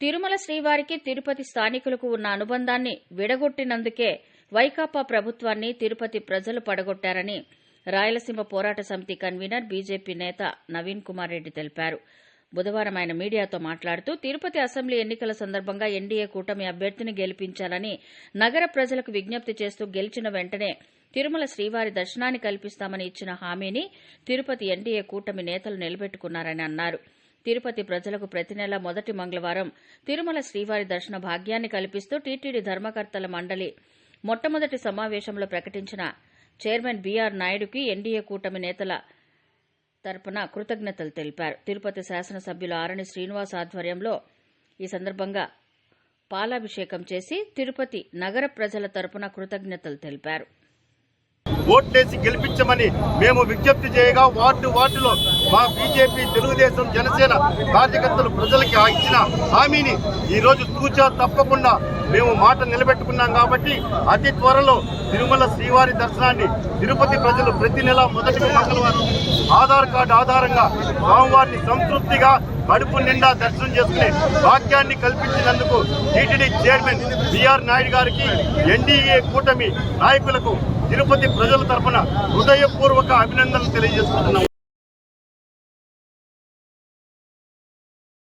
తిరుమల శ్రీవారికి తిరుపతి స్థానికులకు ఉన్న అనుబంధాన్ని విడగొట్టినందుకే వైకాపా ప్రభుత్వాన్ని తిరుపతి ప్రజలు పడగొట్టారని రాయలసీమ పోరాట సమితి కన్వీనర్ బీజేపీ నేత నవీన్ కుమార్ రెడ్డి తెలిపారు. బుధవారం ఆయన మీడియాతో మాట్లాడుతూ తిరుపతి అసెంబ్లీ ఎన్నికల సందర్భంగా ఎన్డీఏ కూటమి అభ్యర్థిని గెలిపించాలని నగర ప్రజలకు విజ్ఞప్తి చేస్తూ గెలిచిన వెంటనే తిరుమల శ్రీవారి దర్శనాన్ని కల్పిస్తామని ఇచ్చిన హామీని తిరుపతి ఎన్డీఏ కూటమి నేతలు నిలబెట్టుకున్నారని అన్నారు. తిరుపతి ప్రజలకు ప్రతి నెల మొదటి మంగళవారం తిరుమల శ్రీవారి దర్శన భాగ్యాన్ని కల్పిస్తూ టీటీడీ ధర్మకర్తల మండలి మొట్టమొదటి సమావేశంలో ప్రకటించిన చైర్మన్ బీఆర్ నాయుడుకి ఎన్డీఏ కూటమి నేతల తరపున కృతజ్ఞతలు తెలిపారు. తిరుపతి శాసనసభ్యులు ఆరణి శ్రీనివాస్ ఆధ్వర్యంలో ఈ సందర్భంగా పాలాభిషేకం చేసి తిరుపతి నగర ప్రజల తరపున కృతజ్ఞతలు తెలిపారు. ఓట్లేసి గెలిపించమని మేము విజ్ఞప్తి చేయగా వార్డు వార్డులో మా బీజేపీ తెలుగుదేశం జనసేన కార్యకర్తలు ప్రజలకి ఇచ్చిన హామీని ఈ రోజు తూచా తప్పకుండా మేము మాట నిలబెట్టుకున్నాం కాబట్టి అతి త్వరలో తిరుమల శ్రీవారి దర్శనాన్ని తిరుపతి ప్రజలు ప్రతి నెల మొదటి మంగళవారం ఆధార్ కార్డు ఆధారంగా స్వామివారిని సంతృప్తిగా కడుపు నిండా దర్శనం చేసుకునే భాగ్యాన్ని కల్పించినందుకు టీటీడీ చైర్మన్ బిఆర్ నాయుడు గారికి ఎన్డీఏ కూటమి నాయకులకు తిరుపతి ప్రజల తరఫున హృదయపూర్వక అభినందనలు తెలియజేస్తున్నాం